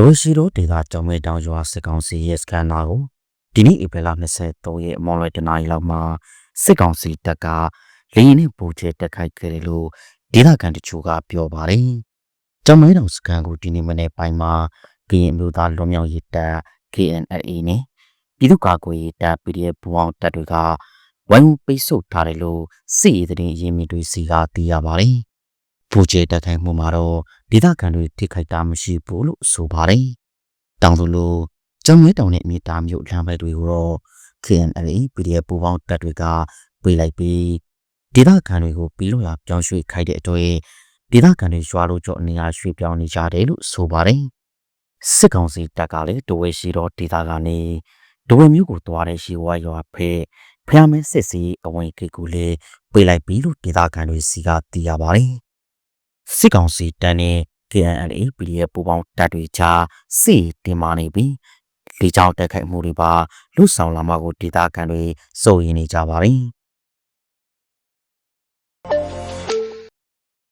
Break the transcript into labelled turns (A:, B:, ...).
A: ဒေါ်ရှိတော်ဒေတာကျောင်းမဲတောင်ရွာစစ်ကောင်စီရဲ့စကန်နာကိုဒီနေ့ဧပြီလ23ရက်အမော်လွယ်တနာရီလောက်မှာစစ်ကောင်စီတပ်ကလေရင်နဲ့ပူချဲတက်ခိုက်ခဲ့တယ်လို့ဒေသခံတချို့ကပြောပါတယ်။ကျောင်းမဲတောင်စကန်ကိုဒီနေ့မနေ့ပိုင်းမှာကရင်မျိုးသားလွန်မြောက်ရေးတပ် KNLA နဲ့ပြည်သူ့ကာကွယ်ရေးတပ် PDF ပူးပေါင်းတပ်တွေကဝိုင်းဝန်းပိတ်ဆို့ထားတယ်လို့စစ်ရေးသတင်းရင်းမြစ်တွေစီကသိရပါတယ်။ ပူချဲတက်ခိုက်မှုမှာတော့ဒေသခံတွေထိခိုက်တာမရှိဘူးလို့ဆိုပါတယ်။တောင်သူလိုကျောင်းမဲတောင်နဲ့မြေတားမြို့လမ်းဘက်တွေကိုတော့ KNLA PDF ပူးပေါင်းတပ်တွေကပြေးလိုက်ပြီးဒေသခံတွေကိုပြီးလို့ရပြောင်းရွှေ့ခိုက်တဲ့အတွက်ဒေသခံတွေရွာလို့ကြောအနေအားရွှေ့ပြောင်းနေကြတယ်လို့ဆိုပါတယ်။စစ်ကောင်စီတပ်ကလည်းဒဝဲရှိတော့ဒေသကနေဒဝဲမျိုးကိုသွားတဲ့ရှိဝါရွာဖဲဖျားမဲစစ်စီအဝင်ကိတ်ကိုလည်းပြေးလိုက်ပြီးလို့ဒေသခံတွေစီကသိရပါတယ်။ စစ်ကောင်စီတပ်နဲ့ KNLA PDF ပူးပေါင်းတပ်တွေကြားစစ်တင်မာနေပြီးလေကြောင်းတက်ခိုက်မှုတွေပါလူဆောင်လာမှကိုဒေသခံတွေစိုးရိမ်နေကြပါတယ်